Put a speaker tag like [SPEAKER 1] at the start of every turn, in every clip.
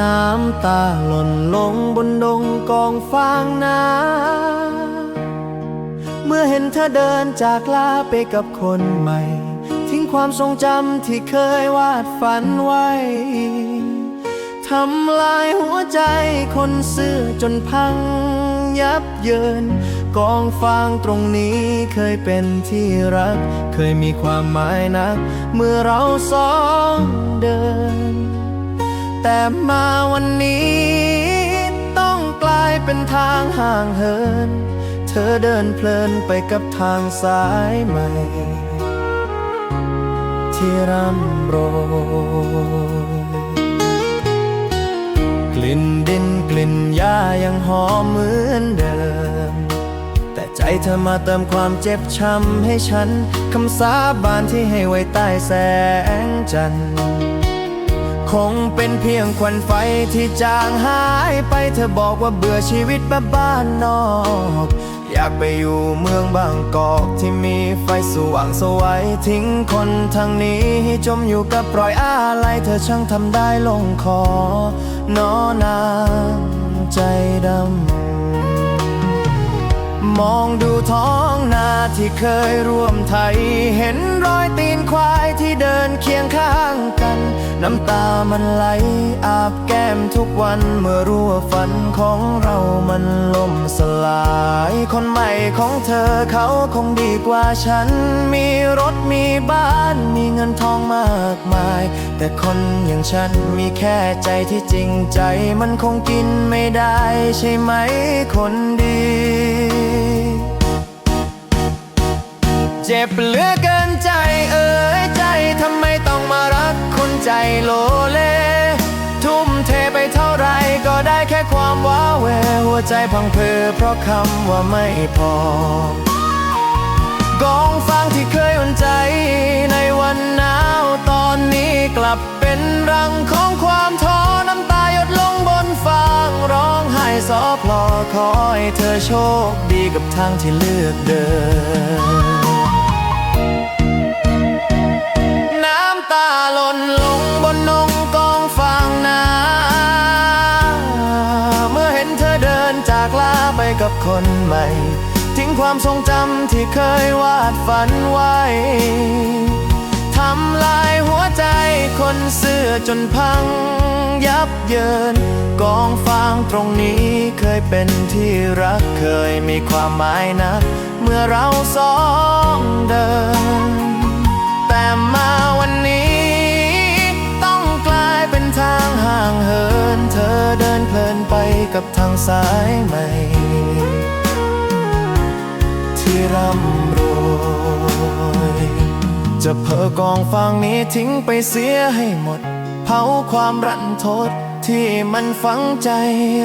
[SPEAKER 1] น้ำตาหล่นลงบนดงกองฟางนาเมื่อเห็นเธอเดินจากลาไปกับคนใหม่ ทิ้งความทรงจำที่เคยวาดฝันไว้ ทำลายหัวใจคนซื่อจนพังยับเยิน กองฟางตรงนี้เคยเป็นที่รัก เคยมีความหมายนัก เมื่อเราสองเดิน แต่มาวันนี้ ต้องกลายเป็นทางห่างเหิน เธอเดินเพลินไปกับทางสายใหม่ ที่ร่ำโรยกลิ่นดินกลิ่นหญ้ายังหอมเหมือนเดิม แต่ใจเธอมาเติมความเจ็บช้ำให้ฉัน คำสาบานที่ให้ไว้ใต้แสงจันทร์ คงเป็นเพียงควันไฟที่จางหายไปเธอบอกว่าเบื่อชีวิตแบบบ้านนอก อยากไปอยู่เมืองบางกอกที่มีไฟสว่างสวัยทิ้งคนทางนี้ให้จมอยู่กับรอยอาลัยเธอช่างทำได้ลงคอ นอนางใจดำ มองดูท้องนาที่เคยร่วมไทยเห็นรอย น้ำตามันไหลอาบแก้มทุกวันเมื่อรู้ว่าฝันของเรามันล่มสลาย คนใหม่ของเธอเขาคงดีกว่าฉัน มีรถมีบ้านมีเงินทองมากมาย แต่คนอย่างฉันมีแค่ใจที่จริงใจ มันคงกินไม่ได้ใช่ไหมคนดีเจ็บเหลือเกินใจเอ่ยใจทำไม ใจโลเล ทุ่มเทไปเท่าไรก็ได้แค่ความว้าแววหัวใจพังเพอเพราะคำว่าไม่พอกองฟางที่เคยอุ่นใจในวันหนาวตอนนี้กลับเป็นรังของความท้อน้ำตาหยดลงบนฟางร้องไห้ซอพลอขอให้เธอโชคดีกับทางที่เลือกเดิน กับคนใหม่ ทิ้งความทรงจำที่เคยวาดฝันไว้ ทำลายหัวใจคนเสื้อจนพังยับเยิน กองฟางตรงนี้เคยเป็นที่รักเคยมีความหมายนะ เมื่อเราสองเดิน ทางสายใหม่ ที่ร่ำรวยจะเพอกองฟางนี้ทิ้งไปเสียให้หมด เผาความรันทด ที่มันฝังใจ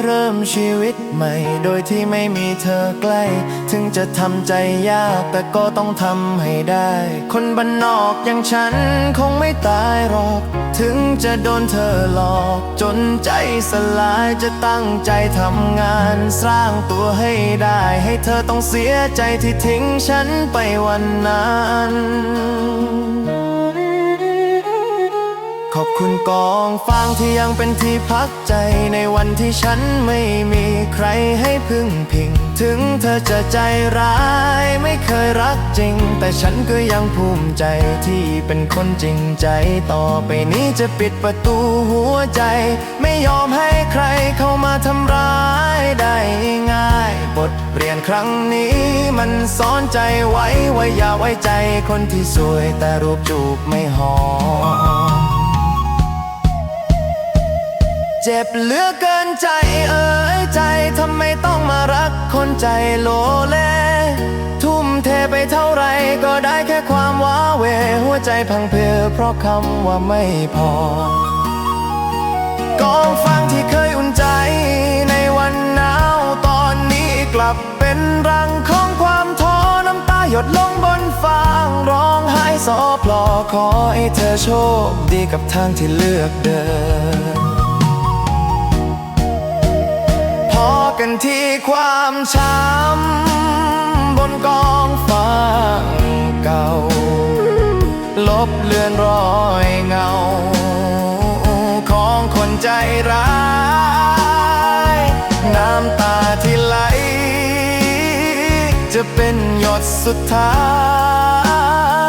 [SPEAKER 1] เริ่มชีวิตใหม่ โดยที่ไม่มีเธอใกล้ ถึงจะทำใจยากแต่ก็ต้องทำให้ได้ คนบ้านนอกอย่างฉันคงไม่ตายหรอก ถึงจะโดนเธอหลอก จนใจสลายจะตั้งใจทำงาน สร้างตัวให้ได้ ให้เธอต้องเสียใจที่ทิ้งฉันไปวันนั้น ขอบคุณกองฟางที่ยังเป็นที่พักใจในวันที่ฉันไม่มีใครให้พึ่งพิง ถึงเธอจะใจร้ายไม่เคยรักจริง แต่ฉันก็ยังภูมิใจที่เป็นคนจริงใจ ต่อไปนี้จะปิดประตูหัวใจ ไม่ยอมให้ใครเข้ามาทำร้ายได้ง่าย บทเรียนครั้งนี้มันสอนใจไว้ว่าอย่าไว้ใจคนที่สวยแต่รูปจูบไม่หอม เจ็บเหลือเกินใจเอ่ยใจทำไมต้องมารักคนใจโลเล ทุ่มเทไปเท่าไรก็ได้แค่ความว้าเว หัวใจพังเพอเพราะคำว่าไม่พอกองฟางที่เคยอุ่นใจในวันหนาวตอนนี้กลับเป็นรังของความท้อน้ำตาหยดลงบนฟางร้องไห้ซอพลอขอให้เธอโชคดีกับทางที่เลือกเดิน อกันที่ความช้ำบนกองฟางเก่า ลบเลือนรอยเงา ของคนใจร้าย น้ำตาที่ไหล จะเป็นหยดสุดท้า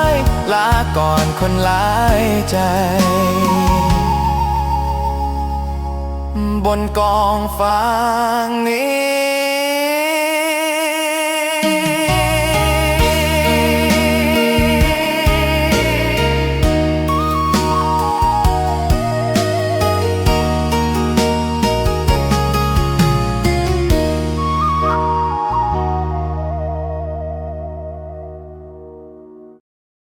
[SPEAKER 1] ย ลาก่อนคนหลายใจ บนกองฟางนี้